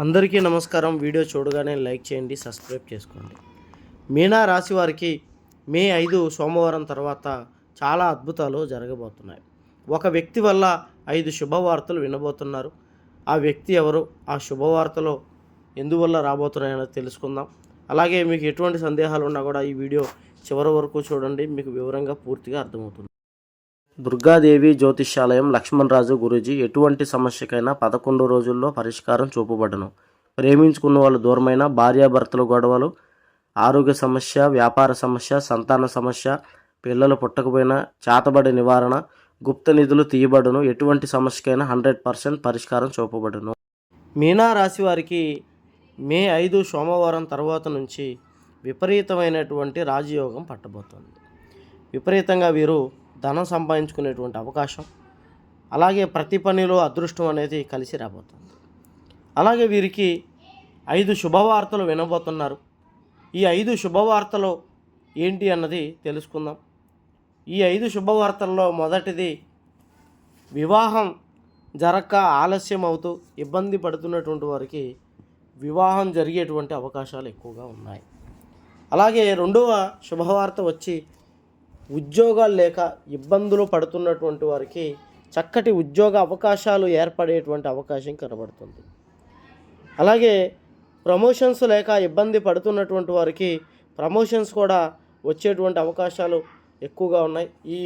అందరికీ నమస్కారం. వీడియో చూడగానే లైక్ చేయండి సబ్స్క్రైబ్ చేసుకోండి. మీనా రాశి వారికి మే ఐదు సోమవారం తర్వాత చాలా అద్భుతాలు జరగబోతున్నాయి. ఒక వ్యక్తి వల్ల ఐదు శుభవార్తలు వినబోతున్నారు. ఆ వ్యక్తి ఎవరు? ఆ శుభవార్తలు ఎందువల్ల రాబోతున్నాయని తెలుసుకుందాం. అలాగే మీకు ఎటువంటి సందేహాలు ఉన్నా కూడా ఈ వీడియో చివరి వరకు చూడండి. మీకు వివరంగా పూర్తిగా అర్థమవుతుంది. దుర్గాదేవి జ్యోతిష్యాలయం లక్ష్మణరాజు గురూజీ ఎటువంటి సమస్యకైనా పదకొండు రోజుల్లో పరిష్కారం చూపబడను. ప్రేమించుకున్న వాళ్ళు దూరమైన భార్యాభర్తల గొడవలు ఆరోగ్య సమస్య వ్యాపార సమస్య సంతాన సమస్య పిల్లలు పుట్టకపోయినా చేతబడి నివారణ గుప్త నిధులు తీయబడును. ఎటువంటి సమస్యకైనా హండ్రెడ్ పర్సెంట్ పరిష్కారం చూపబడును. మీనా రాశి వారికి మే ఐదు సోమవారం తర్వాత నుంచి విపరీతమైనటువంటి రాజయోగం పట్టబోతుంది. విపరీతంగా వీరు ధనం సంపాదించుకునేటువంటి అవకాశం. అలాగే ప్రతి పనిలో అదృష్టం అనేది కలిసి రాబోతుంది. అలాగే వీరికి ఐదు శుభవార్తలు వినబోతున్నారు. ఈ ఐదు శుభవార్తలు ఏంటి అన్నది తెలుసుకుందాం. ఈ ఐదు శుభవార్తల్లో మొదటిది వివాహం జరక్క ఆలస్యం అవుతూ ఇబ్బంది పడుతున్నటువంటి వారికి వివాహం జరిగేటువంటి అవకాశాలు ఎక్కువగా ఉన్నాయి. అలాగే రెండవ శుభవార్త వచ్చి ఉద్యోగాలు లేక ఇబ్బందులు పడుతున్నటువంటి వారికి చక్కటి ఉద్యోగ అవకాశాలు ఏర్పడేటువంటి అవకాశం కనబడుతుంది. అలాగే ప్రమోషన్స్ లేక ఇబ్బంది పడుతున్నటువంటి వారికి ప్రమోషన్స్ కూడా వచ్చేటువంటి అవకాశాలు ఎక్కువగా ఉన్నాయి. ఈ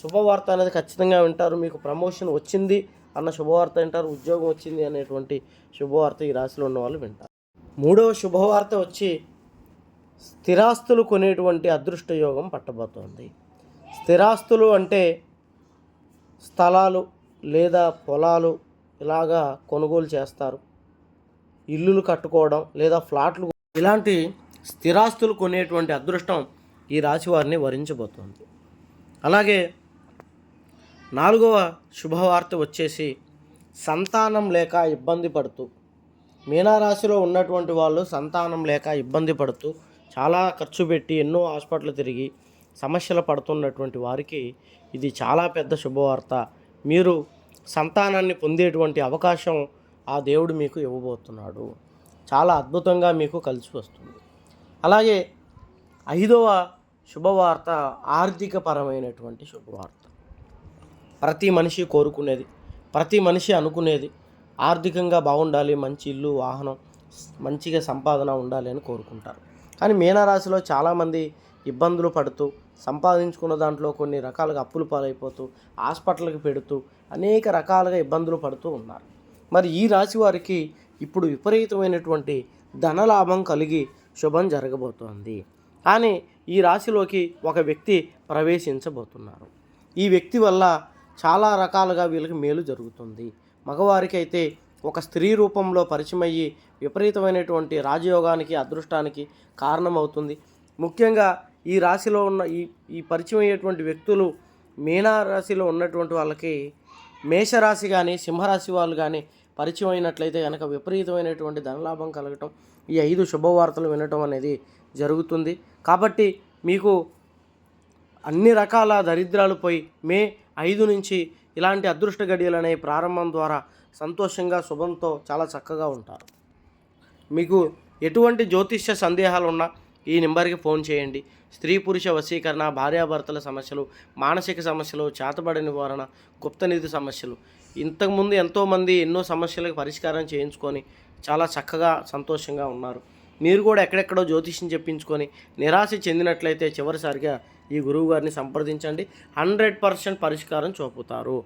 శుభవార్త అనేది ఖచ్చితంగా వింటారు. మీకు ప్రమోషన్ వచ్చింది అన్న శుభవార్త వింటారు. ఉద్యోగం వచ్చింది అనేటువంటి శుభవార్త ఈ రాశిలో ఉన్న వాళ్ళు వింటారు. మూడవ శుభవార్త వచ్చి స్థిరాస్తులు కొనేటువంటి అదృష్ట యోగం పట్టబోతోంది. స్థిరాస్తులు అంటే స్థలాలు లేదా పొలాలు ఇలాగా కొనుగోలు చేస్తారు. ఇల్లులు కట్టుకోవడం లేదా ఫ్లాట్లు ఇలాంటి స్థిరాస్తులు కొనేటువంటి అదృష్టం ఈ రాశి వారిని వరించబోతోంది. అలాగే నాలుగవ శుభవార్త వచ్చేసి సంతానం లేక ఇబ్బంది పడుతూ మీనారాశిలో ఉన్నటువంటి వాళ్ళు సంతానం లేక ఇబ్బంది పడుతూ చాలా ఖర్చు పెట్టి ఎన్నో హాస్పిటల్ తిరిగి సమస్యలు పడుతున్నటువంటి వారికి ఇది చాలా పెద్ద శుభవార్త. మీరు సంతానాన్ని పొందేటువంటి అవకాశం ఆ దేవుడు మీకు ఇవ్వబోతున్నాడు. చాలా అద్భుతంగా మీకు కలిసి వస్తుంది. అలాగే ఐదవ శుభవార్త ఆర్థికపరమైనటువంటి శుభవార్త. ప్రతి మనిషి కోరుకునేది ప్రతి మనిషి అనుకునేది ఆర్థికంగా బాగుండాలి మంచి ఇల్లు వాహనం మంచిగా సంపాదన ఉండాలి అని కోరుకుంటారు. కానీ మీనరాశిలో చాలామంది ఇబ్బందులు పడుతూ సంపాదించుకున్న దాంట్లో కొన్ని రకాలుగా అప్పులు పాలైపోతూ హాస్పిటల్కి పెడుతూ అనేక రకాలుగా ఇబ్బందులు పడుతూ ఉన్నారు. మరి ఈ రాశి వారికి ఇప్పుడు విపరీతమైనటువంటి ధనలాభం కలిగి శుభం జరగబోతోంది. కానీ ఈ రాశిలోకి ఒక వ్యక్తి ప్రవేశించబోతున్నారు. ఈ వ్యక్తి వల్ల చాలా రకాలుగా వీళ్ళకి మేలు జరుగుతుంది. మగవారికి అయితే ఒక స్త్రీ రూపంలో పరిచయం అయ్యి విపరీతమైనటువంటి రాజయోగానికి అదృష్టానికి కారణమవుతుంది. ముఖ్యంగా ఈ రాశిలో ఉన్న ఈ ఈ పరిచయం అయ్యేటువంటి వ్యక్తులు మీనా రాశిలో ఉన్నటువంటి వాళ్ళకి మేషరాశి కానీ సింహరాశి వాళ్ళు కానీ పరిచయం అయినట్లయితే కనుక విపరీతమైనటువంటి ధనలాభం కలగటం ఈ ఐదు శుభవార్తలు వినటం అనేది జరుగుతుంది. కాబట్టి మీకు అన్ని రకాల దరిద్రాలు పోయి మే ఐదు నుంచి ఇలాంటి అదృష్ట గడియలు అనే ప్రారంభం ద్వారా సంతోషంగా శుభంతో చాలా చక్కగా ఉంటారు. మీకు ఎటువంటి జ్యోతిష్య సందేహాలు ఉన్నా ఈ నెంబర్కి ఫోన్ చేయండి. స్త్రీ పురుష వశీకరణ భార్యాభర్తల సమస్యలు మానసిక సమస్యలు చేతబడి నివారణ గుప్తనిధి సమస్యలు. ఇంతకుముందు ఎంతోమంది ఎన్నో సమస్యలకు పరిష్కారం చేయించుకొని చాలా చక్కగా సంతోషంగా ఉన్నారు. మీరు కూడా ఎక్కడెక్కడో జ్యోతిష్యం చెప్పించుకొని నిరాశ చెందినట్లయితే చివరిసారిగా ఈ గురువు గారిని సంప్రదించండి. హండ్రెడ్ పర్సెంట్ పరిష్కారం చూపుతారు.